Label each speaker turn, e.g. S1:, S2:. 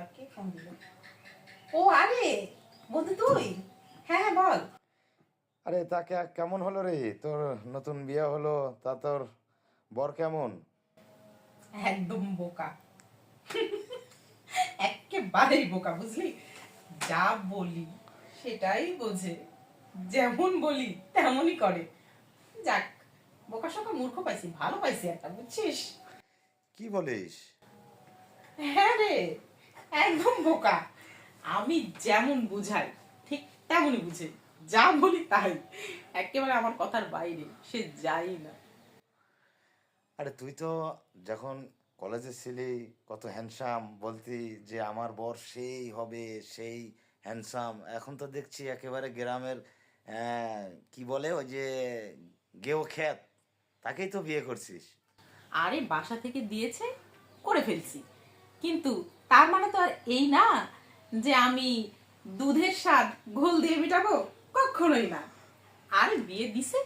S1: ব্যাপার কে ফোন দিল। ও আরে বন্ধু তুই? হ্যাঁ হ্যাঁ বল।
S2: আরে তা কেমন হলো রে? তোর নতুন বিয়ে হলো তা তোর বর কেমন?
S1: একদম বোকা। একেবারেই বোকা বুঝলি? যা বলি সেটাই বোঝে। যেমন বলি তেমনই করে। যাক বোকা সকা মূর্খ পাইছি ভালো পাইছি একটা বুঝছিস?
S2: কি বলিস?
S1: হ্যাঁ রে একদম বোকা। আমি যেমন বুঝাই ঠিক তেমনই বুঝে। যা বলি তাই। একেবারে আমার কথার বাইরে সে যাই না।
S2: আরে তুই তো যখন কলেজে ছিলি কত হ্যান্ডসাম বলতি যে আমার বর সেই হবে সেই হ্যান্ডসাম এখন তো দেখছি একেবারে গ্রামের কি বলে ওই যে গেও খ্যাত তাকেই তো বিয়ে করছিস।
S1: আরে বাসা থেকে দিয়েছে করে ফেলছি। কিন্তু তার মানে তো আর এই না যে আমি দুধের স্বাদ ঘোল দিয়ে মেটাবো কখনোই না। আর বিয়ে দিছে